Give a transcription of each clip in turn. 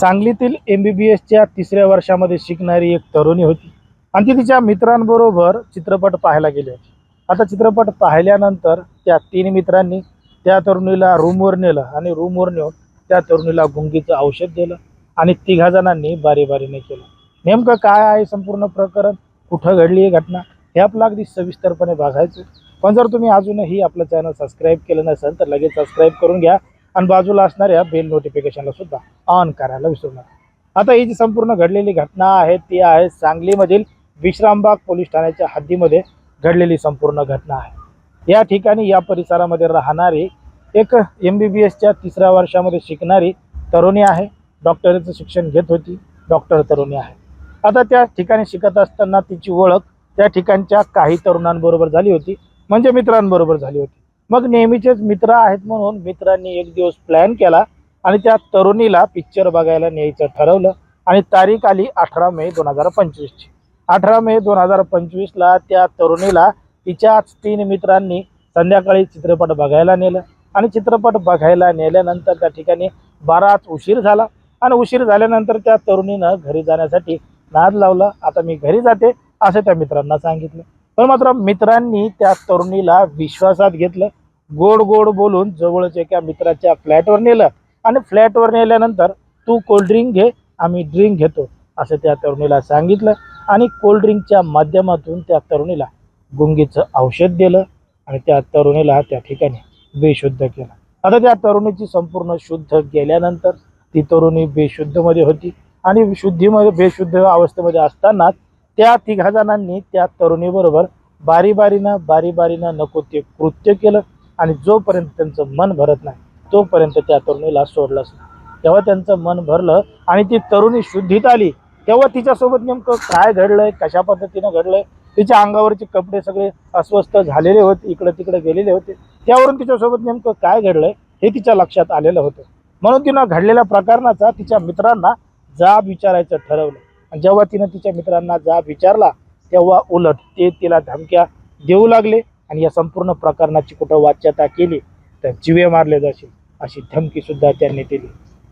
सांगलीतील एम बी बी एसच्या तिसऱ्या वर्षामध्ये शिकणारी एक तरुणी होती. आणि ती तिच्या मित्रांबरोबर चित्रपट पाहायला गेली होती. आता चित्रपट पाहिल्यानंतर त्या तीन मित्रांनी त्या तरुणीला रूमवर नेलं आणि रूमवर नेऊन त्या तरुणीला गुंगीचं औषध दिलं आणि तिघा जणांनी बारी बारीने केलं. नेमकं काय आहे संपूर्ण प्रकरण? कुठं घडली ही घटना? हे आपलं अगदी सविस्तरपणे बघायचं. पण जर तुम्ही अजूनही आपलं चॅनल सबस्क्राईब केलं नसेल तर लगेच सबस्क्राईब करून घ्या. आणि बाजूला असणाऱ्या बेल नोटिफिकेशनला सुद्धा ऑन करायला विसरू नका. आता ही जी संपूर्ण घडलेली घटना आहे ती आहे सांगलीमधील विश्रामबाग पोलीस ठाण्याच्या हद्दीमध्ये घडलेली संपूर्ण घटना आहे. या ठिकाणी या परिसरामध्ये राहणारी एक एम बी बी एसच्या तिसऱ्या वर्षामध्ये शिकणारी तरुणी आहे. डॉक्टरीचं शिक्षण घेत होती डॉक्टर तरुणी आहे. आता त्या ठिकाणी शिकत असताना तिची ओळख त्या ठिकाणच्या काही तरुणांबरोबर झाली होती. म्हणजे मित्रांबरोबर झाली होती. मग नेहमीचेच मित्र आहेत म्हणून मित्रांनी एक दिवस प्लॅन केला आणि त्या तरुणीला पिक्चर बघायला न्यायचं ठरवलं. आणि तारीख आली अठरा मे दोन हजार पंचवीसची अठरा मे दोन हजार पंचवीसला त्या तरुणीला तिच्याच तीन मित्रांनी संध्याकाळी चित्रपट बघायला नेलं. आणि चित्रपट बघायला नेल्यानंतर त्या ठिकाणी बराच उशीर झाला. आणि उशीर झाल्यानंतर त्या तरुणीनं घरी जाण्यासाठी नाद लावला. आता मी घरी जाते असं त्या मित्रांना सांगितलं. पण मात्र मित्रांनी त्या तरुणीला विश्वासात घेतलं. गोड गोड बोलून जवळच एका मित्राच्या फ्लॅटवर नेलं. आणि फ्लॅटवर नेल्यानंतर तू कोल्ड्रिंक घे आम्ही ड्रिंक घेतो असं त्या तरुणीला सांगितलं. आणि कोल्ड्रिंकच्या माध्यमातून त्या तरुणीला गुंगीचं औषध दिलं आणि त्या तरुणीला त्या ठिकाणी बेशुद्ध केलं. आता त्या तरुणीची संपूर्ण शुद्ध गेल्यानंतर ती तरुणी बेशुद्धमध्ये होती. आणि शुद्धीमध्ये बेशुद्ध अवस्थेमध्ये असताना त्या तिघा जणांनी त्या तरुणीबरोबर बारी बारीनं बारी बारीनं नको ते कृत्य केलं. आणि जोपर्यंत त्यांचं मन भरत नाही तोपर्यंत त्या तरुणीला सोडलंच नाही. तेव्हा त्यांचं मन भरलं आणि ती तरुणी शुद्धीत आली तेव्हा तिच्यासोबत नेमकं काय घडलंय कशा पद्धतीनं घडलंय तिच्या अंगावरचे कपडे सगळे अस्वस्थ झालेले होते इकडे तिकडे गेलेले होते त्यावरून तिच्यासोबत नेमकं काय घडलंय हे तिच्या लक्षात आलेलं होतं. म्हणून तिनं घडलेल्या प्रकरणाचा तिच्या मित्रांना जाब विचारायचं ठरवलं. आणि जेव्हा तिनं तिच्या मित्रांना जाब विचारला तेव्हा उलट ते तिला धमक्या देऊ लागले. आणि या संपूर्ण प्रकरणाची कुठं वाच्यता केली तर जिवे मारले जाशील अशी धमकीसुद्धा त्यांनी दिली.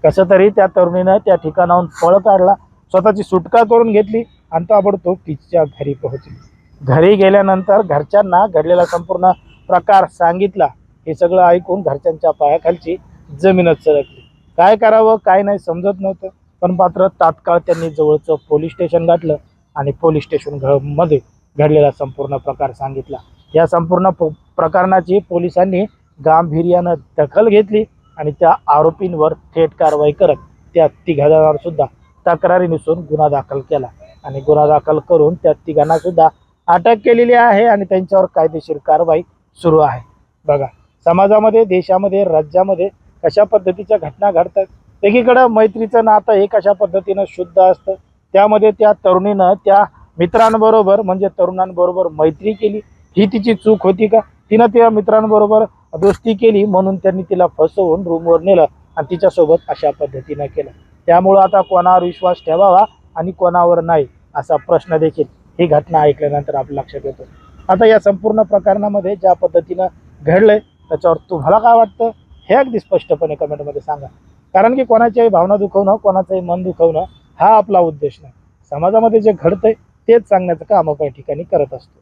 कसं तरी त्या तरुणीनं त्या ठिकाणाहून पळ काढला स्वतःची सुटका करून घेतली आणि ताबडतोब तिच्या घरी पोहोचली. घरी गेल्यानंतर घरच्यांना घडलेला संपूर्ण प्रकार सांगितला. हे सगळं ऐकून घरच्यांच्या पायाखालची जमीनच सरकली. काय करावं काय नाही समजत नव्हतं. पण मात्र तात्काळ त्यांनी जवळचं पोलीस स्टेशन गाठलं आणि पोलीस स्टेशन घ मध्ये घडलेला संपूर्ण प्रकार सांगितला. या संपूर्ण प- प्रकरणाची पोलिसांनी गांभीर्यानं दखल घेतली आणि त्या आरोपींवर थेट कारवाई करत त्या तिघांवर सुद्धा तक्रारी नसून गुन्हा दाखल केला. आणि गुन्हा दाखल करून त्या तिघांना सुद्धा अटक केलेली आहे आणि त्यांच्यावर कायदेशीर कारवाई सुरू आहे. बघा समाजामध्ये देशामध्ये राज्यामध्ये कशा पद्धतीच्या घटना घडतात एकीकडं मैत्रीचं नातं हे कशा पद्धतीनं शुद्ध असतं त्यामध्ये त्या तरुणीनं त्या मित्रांबरोबर म्हणजे तरुणांबरोबर मैत्री केली ही तिची चूक होती का? तिनं त्या मित्रांबरोबर दोस्ती केली म्हणून त्यांनी तिला फसवून रूमवर नेलं आणि तिच्यासोबत अशा पद्धतीनं केलं. त्यामुळं आता कोणावर विश्वास ठेवावा आणि कोणावर नाही असा प्रश्न देखील ही घटना ऐकल्यानंतर आपल्या लक्षात येतो. आता या संपूर्ण प्रकरणामध्ये ज्या पद्धतीनं घडलंय त्याच्यावर तुम्हाला काय वाटतं? हे अगदी स्पष्टपणे कमेंटमध्ये सांगा. कारण की कोणाच्याही भावना दुखवणं कोणाचंही मन दुखवणं हा आपला उद्देश नाही. समाजामध्ये जे घडतंय तेच सांगण्याचं काम आपण या ठिकाणी करत असतो.